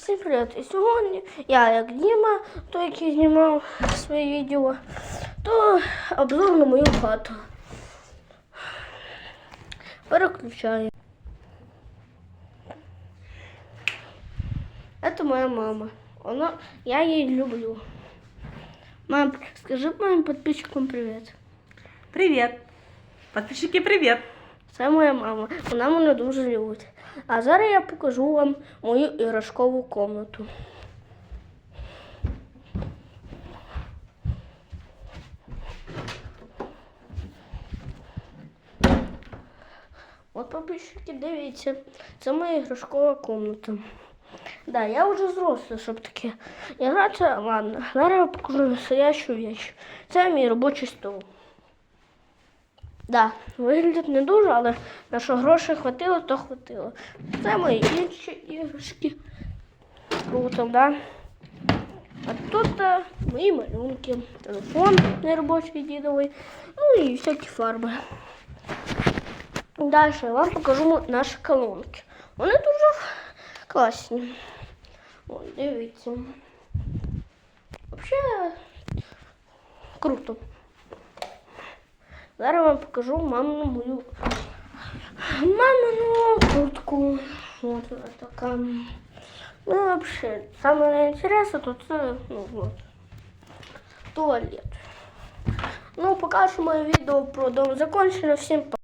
Всім привіт! І сьогодні я, як Діма, той, який знімав своє відео, то обзор на мою хату. Переключаю. Это моя мама. Она, я її люблю. Мам, скажи моїм подписчикам привіт. Привіт! Подписчики, привіт! Це моя мама. Вона мене дуже любить. А зараз я покажу вам мою іграшкову комнату. От подписчики, дивіться, це моя іграшкова комната. Да, я вже зросла, щоб таке. Іграти, ладно. Зараз я покажу настоящу вещь. Це мій робочий стол. Да, виглядить не дуже, але на що грошей хватило, то хватило. Це мої інші іграшки. Круто, да? А тут е, мої малюнки, телефон неробочий дідовий, ну і всякі фарби. Далі я вам покажу наші колонки. Вони дуже класні. О, дивіться. Взагалі круто. Зараз вам покажу мамину мою мамину куртку. Вот вона така. Ну, вообще, самое наинтересное тут ну, вот, туалет. Ну, пока что мое видео про дом закончено. Всем пока.